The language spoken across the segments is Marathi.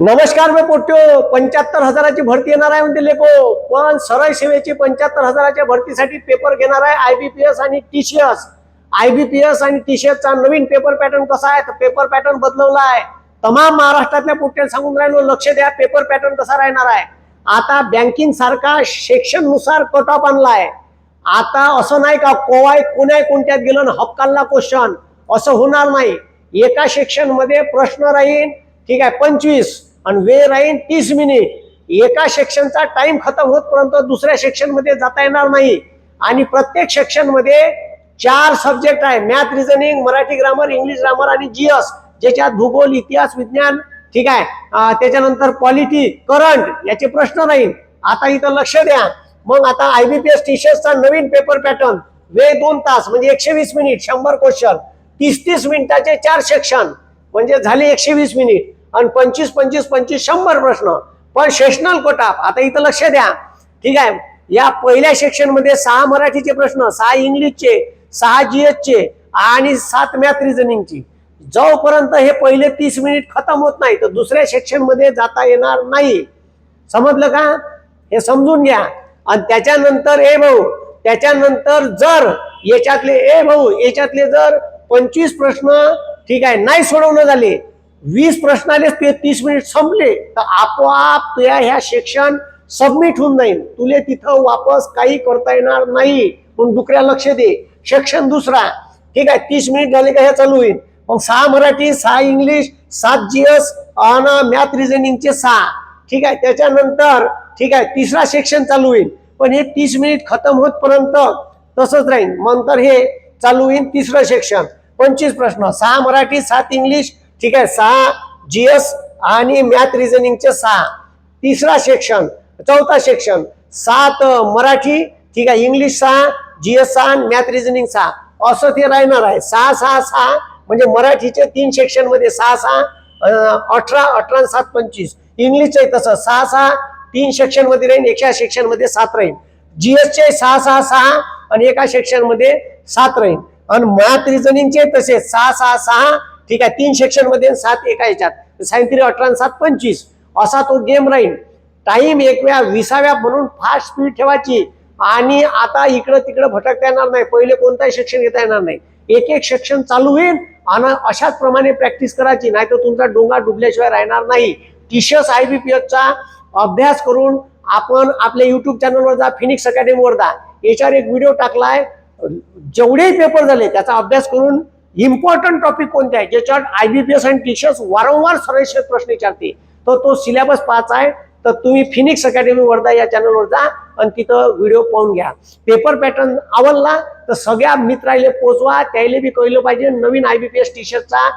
नमस्कार मी पोट्यो पंच्याहत्तर हजाराची भरती येणार आहे म्हणते लेखो पण सरळ सेवेची पंच्याहत्तर हजाराच्या भरतीसाठी पेपर घेणार आहे आयबीपीएस आणि टीसीएस आयबीपीएस आणि TCS नवीन पेपर पॅटर्न कसा आहे? तर पेपर पॅटर्न बदलवला आहे. तमाम महाराष्ट्रातल्या पोट्याला सांगून राहिलो लक्ष द्या पेपर पॅटर्न कसा राहणार आहे? आता बँकिंग सारखा सेक्शननुसार कट ऑफ आणला आहे. आता असं नाही का कोवाय कुण्या कोणत्यात गेलं हक्काला क्वेश्चन असं होणार नाही. एका सेक्शनमध्ये प्रश्न राहील ठीक आहे पंचवीस. आणि वेळ राहीन तीस मिनिट. एका सेक्शनचा टाइम खतम होतपर्यंत दुसऱ्या सेक्शनमध्ये जाता येणार नाही. आणि प्रत्येक सेक्शनमध्ये चार सब्जेक्ट आहे. Math reasoning Marathi grammar English grammar आणि जीएस ज्याच्यात भूगोल इतिहास विज्ञान ठीक आहे? त्याच्यानंतर पॉलिटी करंट याचे प्रश्न राहील आता इथं लक्ष द्या. मग आता आयबीपीएस टीशर्टचा नवीन पेपर पॅटर्न वेळ दोन तास म्हणजे एकशे वीस मिनिट शंभर क्वेश्चन तीस तीस मिनिटाचे चार सेक्शन म्हणजे झाले एकशे वीस मिनिट. आणि पंचवीस पंचवीस पंचवीस शंभर प्रश्न. पण सेशनल कोटा आता इथं लक्ष द्या. ठीक आहे? या पहिल्या सेक्शनमध्ये सहा मराठीचे प्रश्न सहा इंग्लिशचे सहा जी चे आणि सात मॅथ रिझनिंगची जोपर्यंत हे पहिले तीस मिनिट खतम होत नाही तर दुसऱ्या सेक्शनमध्ये जाता येणार नाही. समजलं का? हे समजून घ्या. आणि त्याच्यानंतर ए भाऊ त्याच्यानंतर जर याच्यातले ए भाऊ याच्यातले जर पंचवीस प्रश्न ठीक आहे नाही सोडवणं झाले वीस प्रश्नाले ते तीस मिनिट संपले. तर आपोआप तुया ह्या सेक्शन सबमिट होऊन जाईल तुले तिथं वापस काही करता येणार नाही. म्हणून दुसऱ्या लक्ष दे. सेक्शन दुसरा. ठीक आहे तीस मिनिट झाले का हे चालू होईल. मग सहा मराठी सहा इंग्लिश सात जीएस आणि मॅथ रिझनिंगचे सहा. ठीक आहे त्याच्यानंतर ठीक आहे तिसरा सेक्शन चालू होईल. पण हे तीस मिनिट खतम होतपर्यंत तसंच राहील नंतर हे चालू होईल तिसरं सेक्शन पंचवीस प्रश्न. सहा मराठी सात इंग्लिश ठीक आहे सहा जीएस आणि मॅथ रिझनिंगचे सहा. तिसरा सेक्शन चौथा सेक्शन सात मराठी ठीक आहे इंग्लिश सहा जीएस सहा मॅथ रिझनिंग सहा. असं ते राहणार आहे. सहा सहा सहा म्हणजे मराठीचे तीन सेक्शनमध्ये सहा सहा अठरा अठरा सात पंचवीस. इंग्लिशचे तसं. सहा सहा तीन सेक्शनमध्ये राहील एका सेक्शनमध्ये सात राहील जीएसचे सहा सहा सहा आणि एका सेक्शनमध्ये सात राहील आणि मॅथ रिझनिंगचे तसे सहा सहा सहा ठीक आहे तीन सेक्शनमध्ये सात एका याच्यात सायंत्री अठरा सात पंचवीस. असा तो गेम राहील. टाइम एक वेळा विसाव्या म्हणून फास्ट स्पीड ठेवायची. आणि आता इकडं तिकडं भटकता येणार नाही. पहिले कोणताही सेक्शन घेता येणार नाही. एक एक सेक्शन चालू होईल आणि अशाच प्रमाणे प्रॅक्टिस करायची. नाही तर तुमचा डोंगा डुबल्याशिवाय राहणार नाही. टीशर्स आय बी पी एफचा अभ्यास करून आपण आपल्या युट्यूब चॅनलवर जा फिनिक्स अकॅडमीवर जा. याच्यावर एक व्हिडिओ टाकलाय. जेवढेही पेपर झाले त्याचा अभ्यास करून इम्पॉर्टंट टॉपिक कोणते आहे? ज्याच्यावर आयबीपीएस आणि टीचर्स वारंवार सरळ प्रश्न विचारते तर तो सिलेबस पाच आहे. तर तुम्ही फिनिक्स अकॅडमी वर्धा या चॅनलवर जा आणि तिथं व्हिडिओ पाहून घ्या. पेपर पॅटर्न आवडला तर सगळ्या मित्राले पोचवा. त्याला बी कळलं पाहिजे नवीन आयबीपीएस शर्टचा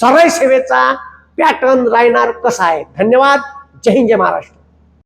सरळ सेवेचा पॅटर्न राहणार कसा आहे. धन्यवाद. जय हिंद जय महाराष्ट्र.